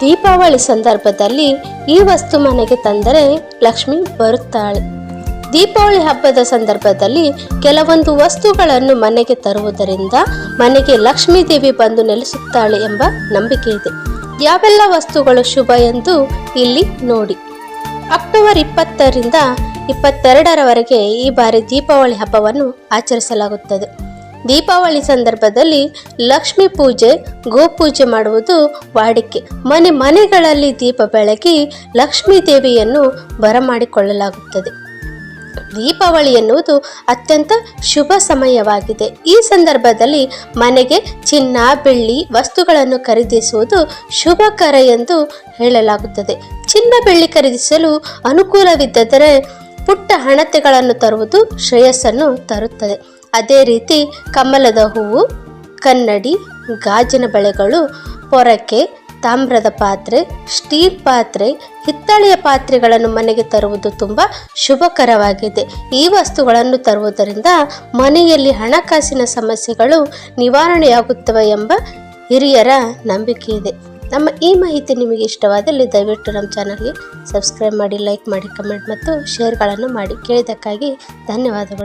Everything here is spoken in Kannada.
ದೀಪಾವಳಿ ಸಂದರ್ಭದಲ್ಲಿ ಈ ವಸ್ತು ಮನೆಗೆ ತಂದರೆ ಲಕ್ಷ್ಮಿ ಬರುತ್ತಾಳೆ. ದೀಪಾವಳಿ ಹಬ್ಬದ ಸಂದರ್ಭದಲ್ಲಿ ಕೆಲವೊಂದು ವಸ್ತುಗಳನ್ನು ಮನೆಗೆ ತರುವುದರಿಂದ ಮನೆಗೆ ಲಕ್ಷ್ಮೀ ದೇವಿ ಬಂದು ನೆಲೆಸುತ್ತಾಳೆ ಎಂಬ ನಂಬಿಕೆ ಇದೆ. ಯಾವೆಲ್ಲ ವಸ್ತುಗಳು ಶುಭ ಎಂದು ಇಲ್ಲಿ ನೋಡಿ. ಅಕ್ಟೋಬರ್ ಇಪ್ಪತ್ತರಿಂದ ಇಪ್ಪತ್ತೆರಡರವರೆಗೆ ಈ ಬಾರಿ ದೀಪಾವಳಿ ಹಬ್ಬವನ್ನು ಆಚರಿಸಲಾಗುತ್ತದೆ. ದೀಪಾವಳಿ ಸಂದರ್ಭದಲ್ಲಿ ಲಕ್ಷ್ಮಿ ಪೂಜೆ, ಗೋಪೂಜೆ ಮಾಡುವುದು ವಾಡಿಕೆ. ಮನೆ ಮನೆಗಳಲ್ಲಿ ದೀಪ ಬೆಳಗಿ ಲಕ್ಷ್ಮೀ ದೇವಿಯನ್ನು ಬರಮಾಡಿಕೊಳ್ಳಲಾಗುತ್ತದೆ. ದೀಪಾವಳಿ ಎನ್ನುವುದು ಅತ್ಯಂತ ಶುಭ ಸಮಯವಾಗಿದೆ. ಈ ಸಂದರ್ಭದಲ್ಲಿ ಮನೆಗೆ ಚಿನ್ನ, ಬೆಳ್ಳಿ ವಸ್ತುಗಳನ್ನು ಖರೀದಿಸುವುದು ಶುಭಕರ ಎಂದು ಹೇಳಲಾಗುತ್ತದೆ. ಚಿನ್ನ, ಬೆಳ್ಳಿ ಖರೀದಿಸಲು ಅನುಕೂಲವಿದ್ದರೆ ಪುಟ್ಟ ಹಣತೆಗಳನ್ನು ತರುವುದು ಶ್ರೇಯಸ್ಸನ್ನು ತರುತ್ತದೆ. ಅದೇ ರೀತಿ ಕಮಲದ ಹೂವು, ಕನ್ನಡಿ, ಗಾಜಿನ ಬಳೆಗಳು, ಪೊರಕೆ, ತಾಮ್ರದ ಪಾತ್ರೆ, ಸ್ಟೀಲ್ ಪಾತ್ರೆ, ಹಿತ್ತಾಳೆಯ ಪಾತ್ರೆಗಳನ್ನು ಮನೆಗೆ ತರುವುದು ತುಂಬ ಶುಭಕರವಾಗಿದೆ. ಈ ವಸ್ತುಗಳನ್ನು ತರುವುದರಿಂದ ಮನೆಯಲ್ಲಿ ಹಣಕಾಸಿನ ಸಮಸ್ಯೆಗಳು ನಿವಾರಣೆಯಾಗುತ್ತವೆ ಎಂಬ ಹಿರಿಯರ ನಂಬಿಕೆ ಇದೆ ನಮ್ಮ ಈ ಮಾಹಿತಿ ನಿಮಗೆ ಇಷ್ಟವಾದಲ್ಲಿ ದಯವಿಟ್ಟು ನಮ್ಮ ಚಾನಲ್ಗೆ ಸಬ್ಸ್ಕ್ರೈಬ್ ಮಾಡಿ, ಲೈಕ್ ಮಾಡಿ, ಕಮೆಂಟ್ ಮತ್ತು ಶೇರ್ಗಳನ್ನು ಮಾಡಿ. ಕೇಳಿದ್ದಕ್ಕಾಗಿ ಧನ್ಯವಾದಗಳು.